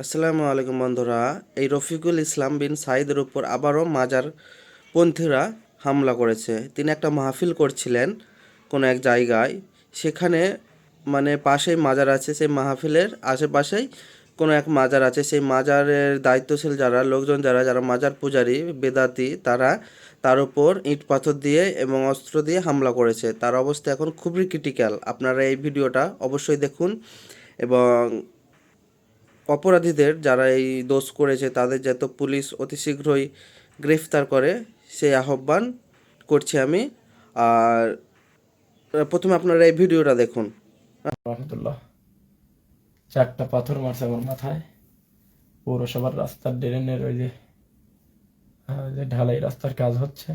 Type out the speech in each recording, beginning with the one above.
আসসালামু আলাইকুম বন্ধুরা। এই রফিকুল ইসলাম বিন সাইদের উপর আবারও মাজার পন্থীরা হামলা করেছে। তিনি একটা মাহফিল করছিলেন কোনো এক জায়গায়। সেখানে মানে পাশেই মাজার আছে, সেই মাহফিলের আশেপাশেই কোনো এক মাজার আছে। সেই মাজারের দায়িত্বশীল যারা, লোকজন যারা যারা মাজার পূজারী, বেদাতি, তারা তার উপর ইট পাথর দিয়ে এবং অস্ত্র দিয়ে হামলা করেছে। তার অবস্থা এখন খুবই ক্রিটিক্যাল আপনারা এই ভিডিওটা অবশ্যই দেখুন এবং অপরাধীদের যারা এই দোষ করেছে, তাদের যাতে পুলিশ অতি শীঘ্রই গ্রেফতার করে সেই আহ্বান করছি আমি। আর প্রথমে আপনারা এই ভিডিওটা দেখুন। রহমতুল্লাহ, চারটা পাথর মারছে আমার মাথায়। পৌরসভার রাস্তার ড্রেনের ওই যে যে ঢালাই রাস্তার কাজ হচ্ছে।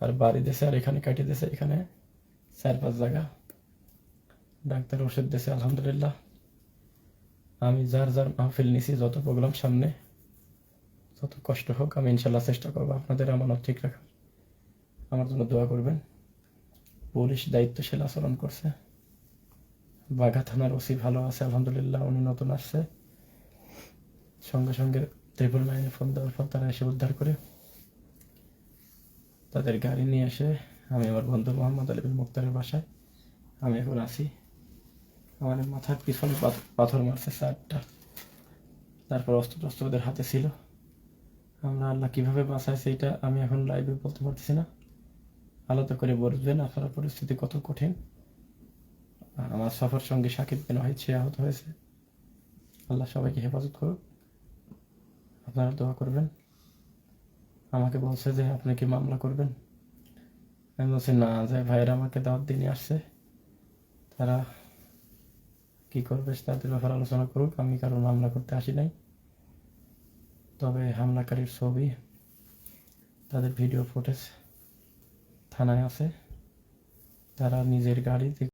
আর বাড়ি দেশে আর এখানে কাটিয়ে দিয়েছে এখানে চার পাঁচ জায়গা। ডাক্তার ওষুধ দেশে আলহামদুলিল্লাহ। আমি যার যার মাহফিল নিছি, যত প্রোগ্রাম সামনে, যত কষ্ট হোক, আমি ইনশাল্লাহ চেষ্টা করব আপনাদের আমানত ঠিক রাখার। আমার জন্য দোয়া করবেন। পুলিশ দায়িত্বশীল আচরণ করছে। বাঘা থানার ওসি ভালো আছে, আলহামদুলিল্লাহ, উনি নতুন আসছে। সঙ্গে সঙ্গে ট্রিপল নাইনে ফোন দেওয়ার পর তারা এসে উদ্ধার করে তাদের গাড়ি নিয়ে এসে আমি আমার বন্ধু মোহাম্মদ আলী মুক্তারের বাসায়, আমি এখন আসি আমার মাথার পিছনে পাথ- পাথর মারছে চারটা তারপর অস্ত্র টস্ত্র ওদের হাতে ছিল। আমরা আল্লাহ কীভাবে বাঁচায় সেইটা আমি এখন লাইভে বলতে পারতেছি না। আলাদা করে বলবেন আপনার পরিস্থিতি কত কঠিন। আমার সফর সঙ্গে সাকিব বিন সে আহত হয়েছে। আল্লাহ সবাইকে হেফাজত করুক। আপনারা দোয়া করবেন। আমাকে বলছে যে, আপনি কি মামলা করবেন? আমি বলছি, না, যে ভাইয়েরা আমাকে দাওয়াত দিয়ে নিয়ে আসছে, তারা কি করবে তাদের ব্যাপারে আলোচনা করুক। আমি কারোর মামলা করতে আসি নাই। তবে হামলাকারীর ছবি, তাদের ভিডিও ফুটেজ থানায় আছে। তারা নিজের গাড়ি